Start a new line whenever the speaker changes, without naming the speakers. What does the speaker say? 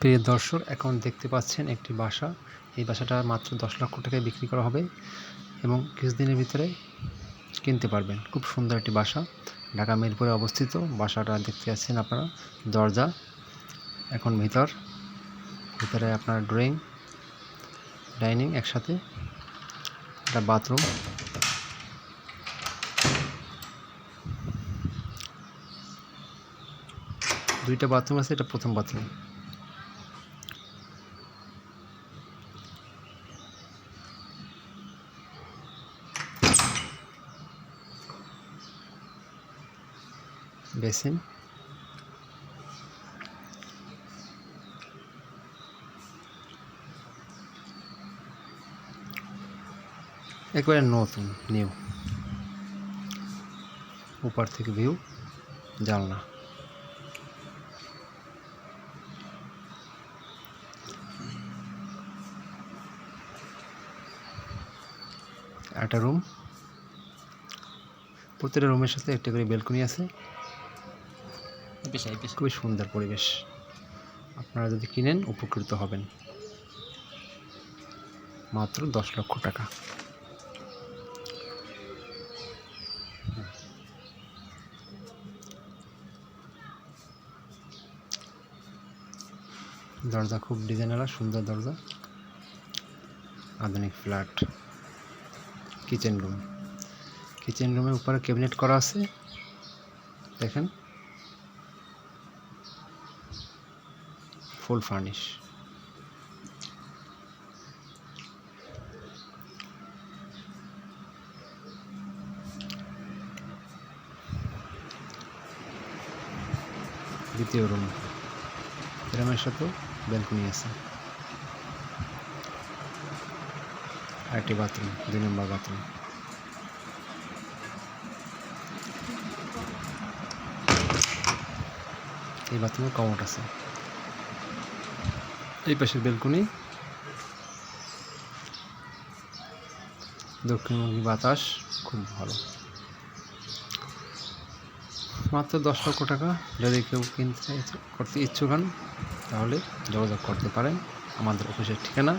প্রিয় দর্শক, এখন দেখতে পাচ্ছেন একটি বাসা। এই বাসাটা মাত্র দশ লক্ষ টাকায় বিক্রি করা হবে এবং কিছুদিনের ভিতরে কিনতে পারবেন। খুব সুন্দর একটি বাসা। ঢাকা মিরপুরে অবস্থিত। বাসাটা দেখতে পাচ্ছেন আপনারা। দরজা, এখন ভিতর। ভিতরে আপনার ড্রয়িং, ডাইনিং একসাথে। একটা বাথরুম। দুইটা বাথরুম আছে, এটা প্রথম বাথরুম। বেসিন একবারে নতুন নিউ উপর থেকে ভিউ জানলা। একটা রুম প্রতিটা রুমের সাথে একটা করে বেলকনি আছে। খুবই সুন্দর পরিবেশ। আপনারা যদি কিনেন, উপকৃত হবেন। মাত্র দশ লক্ষ টাকা। দরজা খুব ডিজাইনারা সুন্দর দরজা। আধুনিক ফ্ল্যাট। Kitchen room. কিচেন রুমের উপরে ক্যাবিনেট করা আছে। দেখেন। ফুল ফার্নিশ দ্বিতীয় রুম রুমের সাথেও ব্যালকনি আছে। আরেকটি বাথরুম দুই নম্বর বাথরুম এই বাথরুমে কমোট আছে। এই পাশের বেলকুনি। দক্ষিণমুখী বাতাস, খুব ভালো। মাত্র দশ লক্ষ টাকা। যদি কেউ কিনতে করতে ইচ্ছুক হন, তাহলে যোগাযোগ করতে পারেন। আমাদের অফিসের ঠিকানা